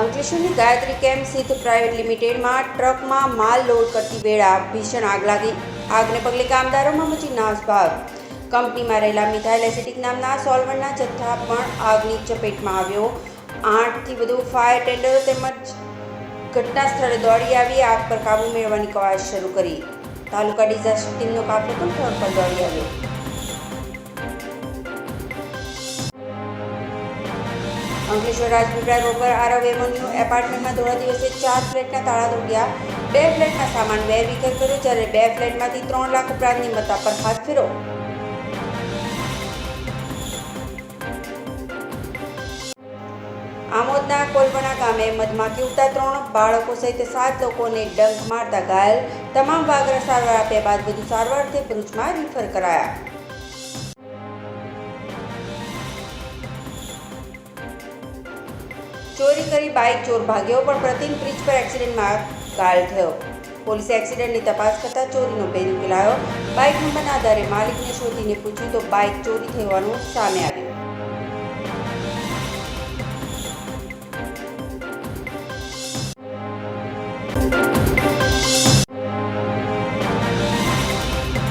અંકલેશ્વરની Gayatri camp Siddh private લિમિટેડમાં ટ્રકમાં માલ લોડ કરતી વેળા ભીષણ આગ લાગી. આગને પગલે કામદારોમાં મચી નાસભાગ. કંપનીમાં રહેલા મિથાઇલ એસિટિક નામના સોલ્વન્ટના જથ્થા પણ આગની ચપેટમાં આવ્યો. આઠથી વધુ ફાયર ટેન્ડરો તેમજ ઘટના સ્થળે દોડી આવી, આગ પર કાબૂ મેળવવાની કવાયત શરૂ કરી. તાલુકા ડિઝાસ્ટર ટીમનો કાફલો પણ સ્થળ પર દોડી આવ્યો. અંકલેશ્વર રાજપીપળા રોડ પર આરવ એવન્યુ એપાર્ટમેન્ટમાં ધોળા દિવસે ચાર ફ્લેટના તાળા તોડ્યા બે ફ્લેટના સામાન બે વિખેર કર્યો, જ્યારે બે ફ્લેટમાંથી ત્રણ લાખ ઉપરાંતની મત્તા પર હાથ ફેરો આમોદના કોલવણા ગામે મધમાખી ઉડતા ત્રણ બાળકો સહિત સાત લોકોને ડંખ મારતા ઘાયલ. તમામ વાગરા સારવાર આપ્યા બાદ વધુ સારવારથી ભરૂચમાં રિફર કરાયા. ચોરી કરી બાઇક ચોર ભાગ્યો, પણ પ્રતિમ બ્રિજ પર એક્સિડન્ટમાં ઘાયલ થયો. પોલીસે એક્સિડન્ટની તપાસ કરતાં ચોરીનો બેન ઉકેલાયો. બાઇક નંબરના આધારે માલિકને શોધીને પૂછ્યું તો બાઇક ચોરી થવાનું સામે આવ્યું.